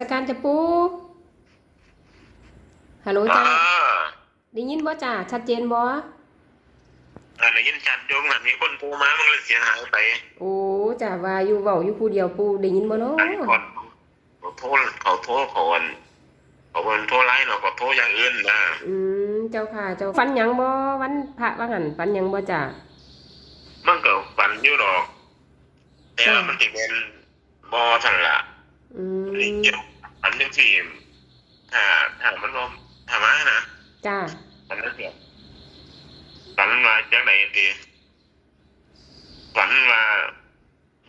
สการจะปูฮัลโหลจ้าอ่าได้ยินบ่จ้าชัดเจนบ่อันนี้ยินชัดโยมหันมีคนโทรมามันเลยเสียหายไป โอ้จ้าว่าอยู่เว้าอยู่ผู้เดียวปูได้ยินบ่เนาะอันก่อนเขาโทษเขาโทษเขาอันเขาเป็นโทษไล่เนาะเขาโทษอย่างอื่นนะอืมเจ้าค่ะ เจ้าฝันหยังบ่วันพระว่าหั่นฝันหยังบ่จ้ามันก็ฝันอยู่ดอก แต่ว่ามันติเป็นบอทันละ อืมนี่เกี่ยวฝันยังที่ถ้าถ้ามันว่าธรรมะนะจ้าฝันนั่นเดียวฝันมาจากไหนดีฝันว่า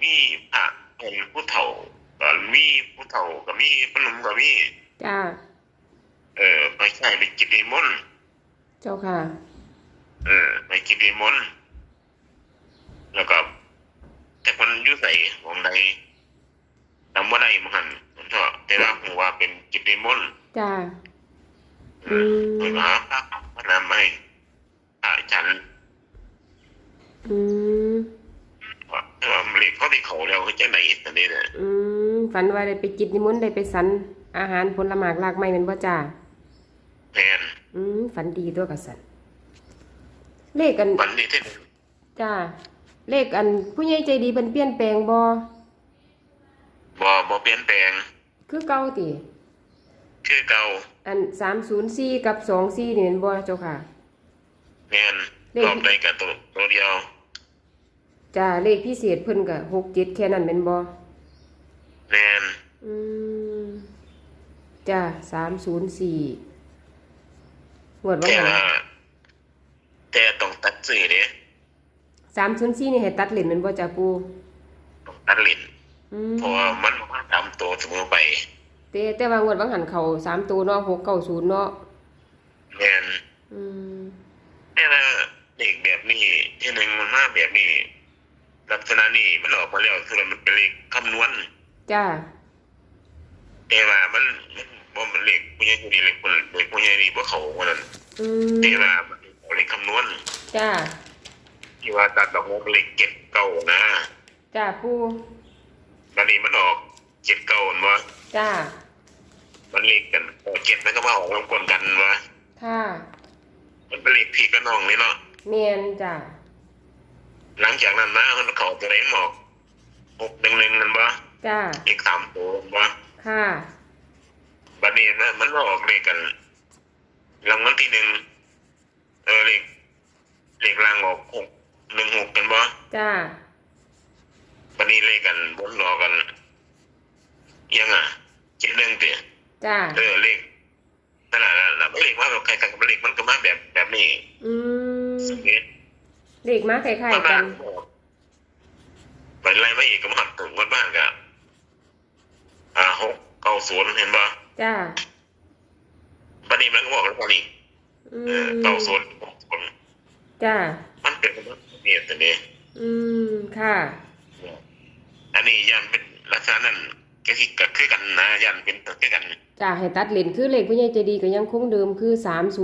มีพระเป็นผู้เฒ่าก็มีผู้เฒ่าก็มีพนมก็มีจ้าเออไปใช่ไปกินนิมนต์เจ้าค่ะ เออไปกินนิมนต์แล้วก็แต่มันอยุ่ใส่วงใด จำว่าใดมันหันมันเถอะแต่ว่าผมว่าเป็นกินนิมนต์จ้าเออไปหาพระพระนามให้พระฉันอืมว่าแต่ว่ามันเล็กเขาที่เขาแล้วเขาจะไหนตอนนี้เนี่ยอืมฝันว่าได้ไปกินนิมนต์ได้ไปสันอาหารผลหมากรากไม้แม่นบ่จ้าแมนอืมฝันดีตัวกับสันเลขกันวันนี้ที่จ้าเลขอันผู้ใหญ่ใจดีเพิ่นเปลี่ยนแปลงบ่ บ่บ่เปลี่ยนแปลง คือเก่าติคือเก่า อัน304กับ24นี่แม่นบ่เจ้าค่ะ แมนเลขรอบใดกับตัวตัวเดียวจ้าเลขพิเศษเพิ่นก็67แค่นั้นแม่นบ่แมนอืมจ้า304งวดว่าแต่หั่นว่าแต่ต้องตัดสื่อเด้304นี่ให้ตัดเลนแม่นบ่จ้าปูต้องตัดลิ้น อืมเพราะว่ามันมาตามตัวเสมอไปแต่แต่ว่างวดว่าหันเข้าสามตัวเนาะ690เนาะแมนอืมแต่ว่าเด็กแบบนี้ที่หนึ่งมันมาแบบนี้ ลักษณะนี้มันออกมาแล้วคือมันเป็นเลขคำนวณจ้าแต่ว่ามันมันบ่มันเลขผู้ใหญ่ผู้ดีเลขคนเลขผู้ใหญ่นี่บ่เขาว่านั้นอืมแต่ว่ามันเป็นเลขคำนวณจ้าที่ว่าตัดดอกงกเลขเจ็ดเก้านะจ้าปู บัดนี้มันออกเจ็ดเก้าว่าจ้า มันเลขกันออกเจ็ดมันก็มาออกรวมกันกันว่าค่ะมันเป็นเลขพี่กับน้องนี่เนาะเมียนจ้าหลังจากนั้นมามันเขาตัวไหนหมอกหกหนึ่งหนึ่งนั่นบ่จ้าเลขสามตัวบ่ค่ะบัดนี้นะมันออกเลขกันรางวัลที่หนึ่งเออเลขเลขรางออกหกหนึ่งหกกันบ่จ้า บัดนี้เลขกันบนรอกัน ยังอะเจ็ดหนึ่งเตียจ้าเออเลขนั่นแหละนั่นแหละเลขมาแบบใครกันกับเลขมันก็มาแบบแบบนี้ อืมสังเกตเลขมาคล้ายๆกันไปไล่มาอีกก็มาหักถึงวันบ้านกับอ่าหกเก้าศูนย์เห็นป่ะจ้าบัดนี้มันก็บอกแล้วกันอีกอืเออมเก้าศูนย์หกศูนย์จ้ามันเป็นแบบนี้แต่นี้อืม ค่ะ อันนี้ยันเป็นลักษณะนั้นก็คือก็คือกันนะยันเป็นคือกันจ้าให้ตัดเลนคือเลขผู้ใหญ่ใจดีก็ยังคงเดิมคือ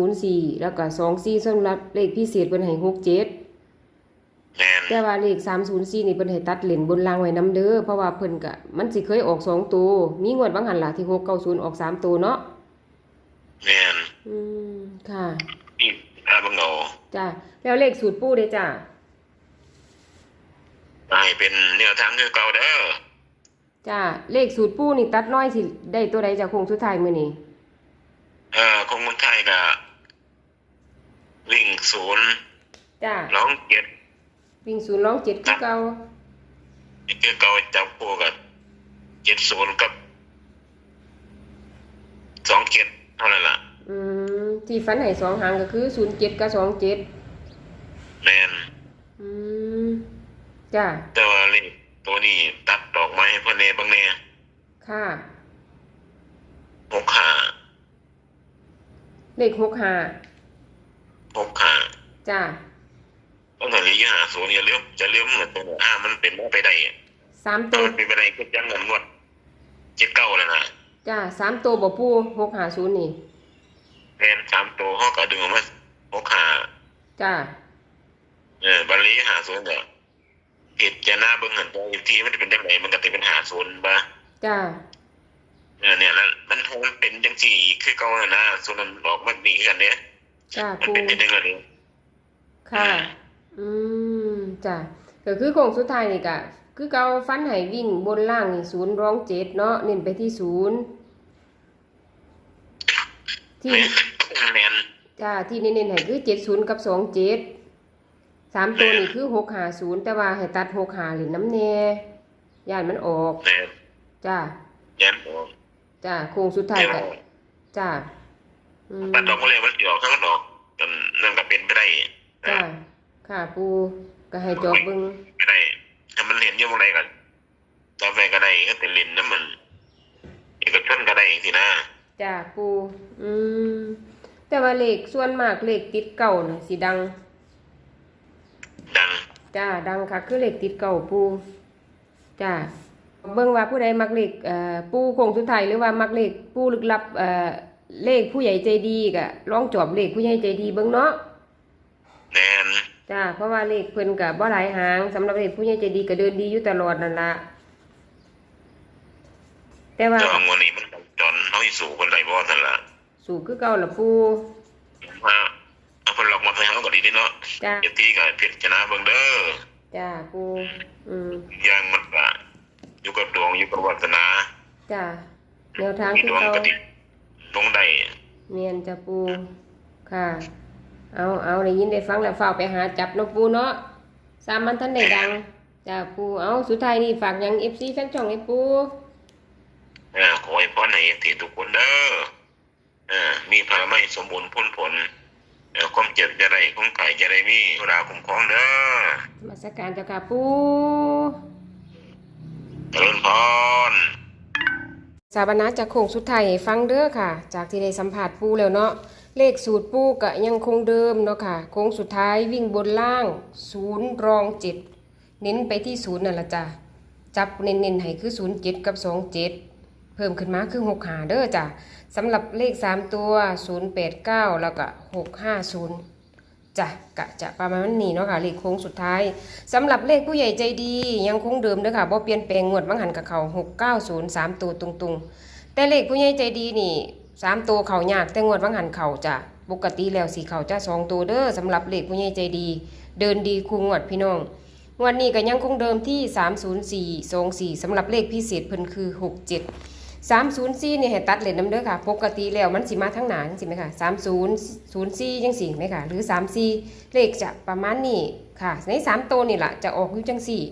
304แล้วก็24สำหรับเลขพิเศษเพิ่นให้67แมนแต่ว่าเลข304นี่เพิ่นให้ตัดเลนบนรางไว้นํเด้อเพราะว่าเพิ่นก็มันสิเคยออกสองตัวมีงวดบางหันล่ะที่690ออกสามตัวเนาะแมนอืมค่ะ นี่อาบังเงาจ้าแล้วเลขสูตรปู้เด้จ้า ให้เป็นแนวทางคือเก่าเด้อจ้าเลขสูตรปู้นี่ตัดน้อยสิได้ตัวใดจากโค้งสุดท้ายมื้อนี้เอ่อคงคนไทยก็วิ่งศูนย์จ้าร้องเจ็ดวิ่งศูนย์ร้องเจ็ดคือเก่านี่คือเก่าจับคู่กับเจ็ดศูนย์กับสองเจ็ดเท่านั้นล่ะ อืมที่ฟันให้สองหางก็คือศูนย์เจ็ดกับสองเจ็ด แมน อืม จ้าแต่ว่าเลขตัวนี้ตัดดอกไม้ให้เพื่อนเนบางเนี่ยค่ะหกขาเลขหกห้าหกขาจ้าต้องถึงระยะหาศูนย์อย่าเลี้ยวจะเลี้ยวเหมือนตัวอ่ามันเป็นไม่ไปได้สามถ้าตัวมันเป็นไปได้ก็ยังเงินงวดเจ็ดเก้าเลยนะจ้าสามตัวบ่ปูหกห้าศูนย์นี่แมนสามตัวห้อก็ดึงออกมาหกขาจ้าเออบาลีหาศูนย์เด้อ ผิดจะหน้าเบิ่งหันตัวอีกทีมันจะเป็นยังไงมันก็จะเป็นหาศูนย์บ้าจ้าเออเนี่ยลังสี่อีกคือเก่าน่ะนะส่วนนั้นออกมันดีกันเนี่ยจ้ามันปูเป็นยังไงเนี่ยค่ะ อืมจ้ะก็คือโครงสุดท้ายนี่ก็คือเกาฟันให้วิ่งบนล่างนี่ศูนย์ร้องเจ็ดเนาะเน้นไปที่ศูนย์ที่แมนจ้าที่เน้นๆให้คือเจ็ดศูนย์กับสองเจ็ด สามตัวนี่คือหกหาศูนย์แต่ว่าให้ตัดหกหาหรือน้ำแน่ย่านมันออกแมนจ้ายันออกจ้าโครงสุดท้ายยันก็ออกจ้าอืมตัดดอกก็เลยมันสิออกข้างนอกจนนั่นก็เป็นไปได้จ้าค่ะปูก็ให้จอบเบิ่งไปได้ ถ้ามันเห็นอยู่บางใดกันกาแฟก็ได้ก็เป็นเลนน้ำมันเอกชนก็ได้สินะจ้าปู อืมแต่ว่าเลขส่วนมากเลขติดเก่าน่ะสิดังดัง จ้าดังค่ะคือเลขติดเก่าปูจ้าเบิ่งว่าผู้ใดมักเลขเอ่อปูโคงสุดท้ายหรือว่ามักเลขปูลึกลับเอ่อเลขผู้ใหญ่ใจดีก็ลองจอบเลขผู้ใหญ่ใจดีเบิ่งเนาะแนนจ้าเพราะว่าเลขเพิ่นก็บ่หลายหางสำหรับเลขผู้ใหญ่ใจดีก็เดินดีอยู่ตลอดนั่นล่ะแต่ว่าเจ้าของวันนี้มันจอนเขาอีสูคนใดบ่ทันละสู่คือเก่าล่ะปูมาเอาคน หลอกมาให้เขาก็ดีนี่เนาะจ้าเอฟทีก็พิจารณาเบิ่งเด้อจ้าปูอืมอย่างมันก็อยู่กับดวงอยู่กับวาสนาจ้าแนวทางมีคือดวงเก่าก็ติดลงได้เมียนจะปูค่ะ เอาเอาได้ยินได้ฟังแล้วฝ้าวไปหาจับเนาะปูเนาะสามมันท่านได้ดังจ้าปูเอาสุดท้ายนี่ฝากหยังเอฟซีแฟนช่องให้ปูเออขอให้พ่อในเอฟทีทุกคนเด้อเออมีพระไม่สมบูรณ์พ้นผล เออความเจ็บจะได้ความไก่จะได้มีเวลาคุ้มครองเด้อมาสการเจ้าค่ะปูเจริญพรสาบานาจากโค้งสุดท้ายฟังเด้อค่ะ จากที่ได้สัมผัสปูแล้วเนาะเลขสูตรปูก็ยังคงเดิมเนาะค่ะโค้งสุดท้ายวิ่งบนล่างศูนย์รองเจ็ดเน้นไปที่ศูนย์นั่นละจ้ะจับเน้นๆให้คือศูนย์เจ็ดกับสองเจ็ด เพิ่มขึ้นมาคือหกหาเด้อจ้ะสำหรับเลขสามตัวศูนย์แปดเก้าแล้วก็หกห้าศูนย์จ้ะกะจะประมาณนี้เนาะค่ะเลขโค้งสุดท้ายสำหรับเลขผู้ใหญ่ใจดียังคงเดิมเด้อค่ะบ่เปลี่ยนแปลงงวดวังหันกับเขาหกเก้าศูนย์สามตัวตรงๆ แต่เลขผู้ใหญ่ใจดีนี่สามตัวเขายากแต่งวดวังหันเขาจ้ะปกติแล้วสีเขาจะสองตัวเด้อสำหรับเลขผู้ใหญ่ใจดี เดินดีคูงวดพี่น้องงวันนี้ก็ยังคงเดิมที่304 24สำหรับเลขพิเศษเพิ่นคือ67 304เนี่ยให้ตัดเลนน้ำเด้อค่ะ ปกติแล้วมันสิมาทั้งหนานสิไหมค่ะ30 04จังสี่ไหมค่ะ หรือ 34 เลขจะประมาณนี้ค่ะ ใน 3 ตัวนี่แหละจะออกอยู่จังสี่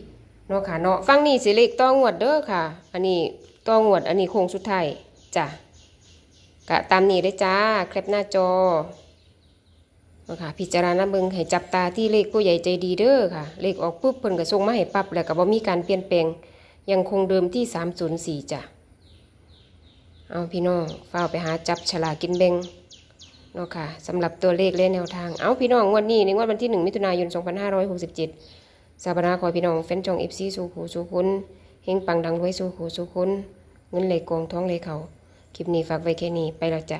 เนาะค่ะเนาะฟังนี่สิเลขต้องวดเด้อค่ะ อันนี้ต้องวดอันนี้โค้งสุดท้ายจ้ะกะตามนี้ได้จ้าแคปหน้าจอค่ะพิจารณาเบิงให้จับตาที่เลขผู้ใหญ่ใจดีเด้อค่ะ เลขออกปุ๊บเพิ่นก็ส่งมาให้ปรับแล้วก็บ่มีการเปลี่ยนแปลงยังคงเดิมที่ 304จ้ะ เอาพี่น้องเฝ้าไปหาจับฉลากินเบงเนาะค่ะสำหรับตัวเลขและแนวทาง เอาพี่น้องงวดนี้ในงวดวันที่ 1 มิถุนายน 2567สาบนาขอให้พี่น้องแฟนจองอิฟซีสู่ขูสู่คุณเฮงปังดังไวยสู่ขูสู่คุณเงินไหลกองท้องไหลเขาคลิปนี้ฝากไว้แค่นี้ไปแล้วจ้ะ